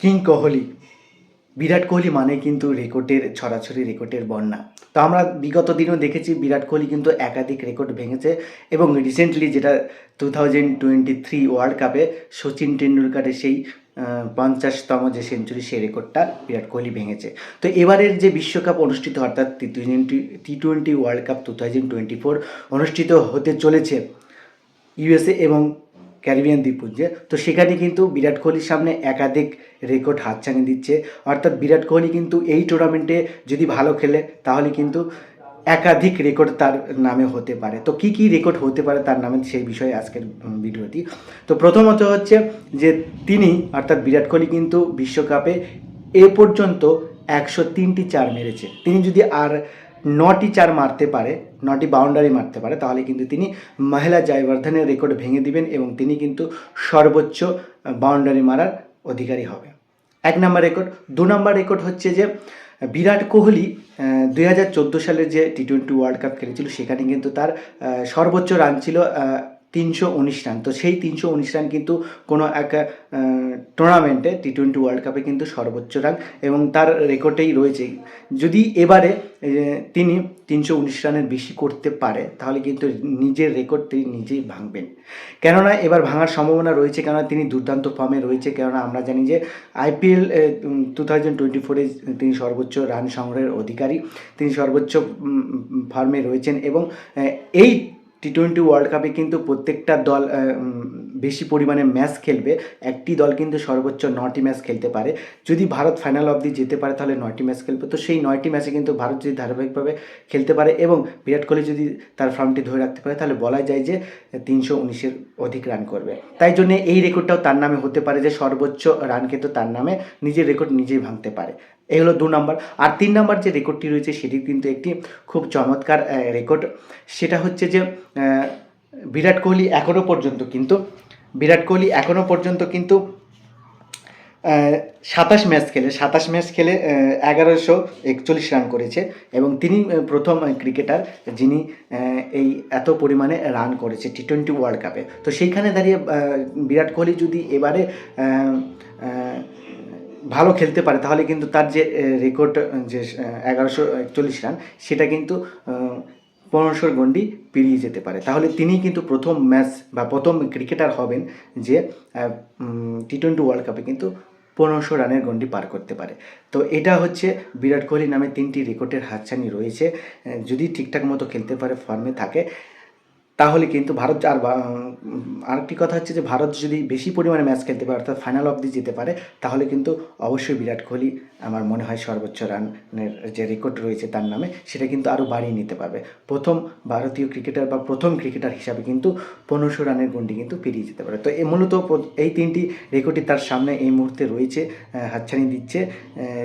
King Kohli. Virat Kohli মানে কিন্তু রেকর্ডের, ছড়াছড়ি রেকর্ডের বন্যা। তো আমরা বিগত দিনেও দেখেছি বিরাট কোহলি কিন্তু একাধিক রেকর্ড ভেঙেছে এবং রিসেন্টলি যেটা two thousand twenty three world কাপে সচিন টেন্ডুলকারের সেই পঞ্চাশতম যে সেঞ্চুরি সেই রেকর্ডটা বিরাট কোহলি ভেঙেছে। তো এবারের যে বিশ্বকাপ অনুষ্ঠিত, অর্থাৎ T twenty T twenty world cup two thousand twenty four অনুষ্ঠিত হতে চলেছে। ইউএসএ এবং ক্যারিবিয়ান দ্বীপপুঞ্জে। তো সেখানে কিন্তু বিরাট কোহলির সামনে একাধিক রেকর্ড হাত হাতছানি দিচ্ছে। অর্থাৎ বিরাট কোহলি কিন্তু এই টুর্নামেন্টে যদি ভালো খেলে, তাহলে কিন্তু একাধিক রেকর্ড তার নামে হতে পারে। তো কি কি রেকর্ড হতে পারে তার নামে সেই বিষয়ে আজকের ভিডিওটি। তো প্রথমত হচ্ছে যে তিনি, অর্থাৎ বিরাট কোহলি কিন্তু বিশ্বকাপে এ পর্যন্ত একশো তিনটি চার মেরেছে। তিনি যদি আর নটি চার মারতে পারে নটি বাউন্ডারি মারতে পারে, তাহলে কিন্তু তিনি মহিলা জয়বর্ধনের রেকর্ড ভেঙে দিবেন এবং তিনি কিন্তু সর্বোচ্চ বাউন্ডারি মারার অধিকারী হবে এক নম্বর রেকর্ড দু নম্বর রেকর্ড হচ্ছে যে, বিরাট কোহলি দুই হাজার চোদ্দ সালের যে টি টোয়েন্টি ওয়ার্ল্ড কাপ খেলেছিল, সেখানে কিন্তু তার সর্বোচ্চ রান ছিল তিনশো উনিশ রান। তো সেই তিনশো উনিশ রান কিন্তু কোনো এক টুর্নামেন্টে টি টোয়েন্টি ওয়ার্ল্ড কাপে কিন্তু সর্বোচ্চ রান এবং তার রেকর্ডেই রয়েছে। যদি এবারে তিনি তিনশো উনিশ রানের বেশি করতে পারে, তাহলে কিন্তু নিজের রেকর্ড তিনি নিজেই ভাঙবেন। কেননা এবার ভাঙার সম্ভাবনা রয়েছে, কেননা তিনি দুর্দান্ত ফর্মে রয়েছে, কেননা আমরা জানি যে আইপিএল টু থাউজেন্ড টোয়েন্টি ফোরে তিনি সর্বোচ্চ রান সংগ্রহের অধিকারী। তিনি সর্বোচ্চ ফর্মে রয়েছেন এবং এই টি টোয়েন্টি ওয়ার্ল্ড কাপে কিন্তু প্রত্যেকটা দল বেশি পরিমাণে ম্যাচ খেলবে, একটি দল কিন্তু সর্বোচ্চ নটি ম্যাচ খেলতে পারে। যদি ভারত ফাইনাল অবধি যেতে পারে, তাহলে নয়টি ম্যাচ খেলবে। তো সেই নয়টি ম্যাচে কিন্তু ভারত যদি ধারাবাহিকভাবে খেলতে পারে এবং বিরাট কোহলি যদি তার ফর্মটি ধরে রাখতে পারে, তাহলে বলা যায় যে তিনশো উনিশের অধিক রান করবে। তাই জন্য এই রেকর্ডটাও তার নামে হতে পারে যে সর্বোচ্চ রান কিন্তু তার নামে নিজের রেকর্ড নিজেই ভাঙতে পারে। এই হলো দু নম্বর। আর তিন নম্বর যে রেকর্ডটি রয়েছে, সেটি কিন্তু একটি খুব চমৎকার রেকর্ড। সেটা হচ্ছে যে বিরাট কোহলি এখনও পর্যন্ত কিন্তু বিরাট কোহলি এখনও পর্যন্ত কিন্তু সাতাশ ম্যাচ খেলে, সাতাশ ম্যাচ খেলে এগারোশো একচল্লিশ রান করেছে এবং তিনি প্রথম ক্রিকেটার যিনি এই এত পরিমাণে রান করেছে টি টোয়েন্টি ওয়ার্ল্ড কাপে তো সেইখানে দাঁড়িয়ে বিরাট কোহলি যদি এবারে ভালো খেলতে পারে, তাহলে কিন্তু তার যে রেকর্ড যে এগারোশো একচল্লিশ রান, সেটা কিন্তু পনেরোশোর গন্ডি পেরিয়ে যেতে পারে। তাহলে তিনি কিন্তু প্রথম ম্যাচ বা প্রথম ক্রিকেটার হবেন যে টি টোয়েন্টি ওয়ার্ল্ড কাপে কিন্তু পনেরোশো রানের গন্ডি পার করতে পারে। তো এটা হচ্ছে বিরাট কোহলি নামে তিনটি রেকর্ডের হাতছানি রয়েছে। যদি ঠিকঠাক মতো খেলতে পারে ফর্মে থাকে তাহলে কিন্তু ভারত আর আরেকটি কথা হচ্ছে যে, ভারত যদি বেশি পরিমাণে ম্যাচ খেলতে পারে, অর্থাৎ ফাইনাল অবধি যেতে পারে, তাহলে কিন্তু অবশ্যই বিরাট কোহলি আমার মনে হয় সর্বোচ্চ রানের যে রেকর্ড রয়েছে তার নামে, সেটা কিন্তু আরও বাড়িয়ে নিতে পারবে। প্রথম ভারতীয় ক্রিকেটার বা প্রথম ক্রিকেটার হিসাবে কিন্তু পনেরোশো রানের গন্ডি কিন্তু পেরিয়ে যেতে পারে। তো মূলত এই তিনটি রেকর্ডই তার সামনে এই মুহূর্তে রয়েছে হাতছানি দিচ্ছে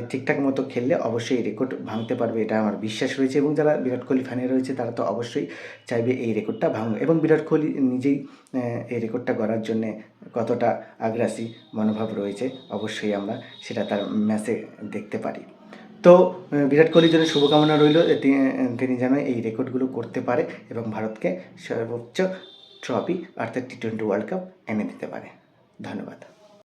ঠিকঠাক মতো খেললে অবশ্যই এই রেকর্ড ভাঙতে পারবে, এটা আমার বিশ্বাস রয়েছে। এবং যারা বিরাট কোহলি ফ্যানে রয়েছে, তারা তো অবশ্যই চাইবে এই রেকর্ডটা এবং বিরাট কোহলি নিজেই এই রেকর্ডটা গড়ার জন্যে কতটা আগ্রাসী মনোভাব রয়েছে অবশ্যই আমরা সেটা তার ম্যাচে দেখতে পারি। তো বিরাট কোহলির জন্য শুভকামনা রইল তিনি যেন এই রেকর্ডগুলো করতে পারে এবং ভারতকে সর্বোচ্চ ট্রফি অর্থাৎ টি টোয়েন্টি ওয়ার্ল্ড কাপ এনে দিতে পারে। ধন্যবাদ।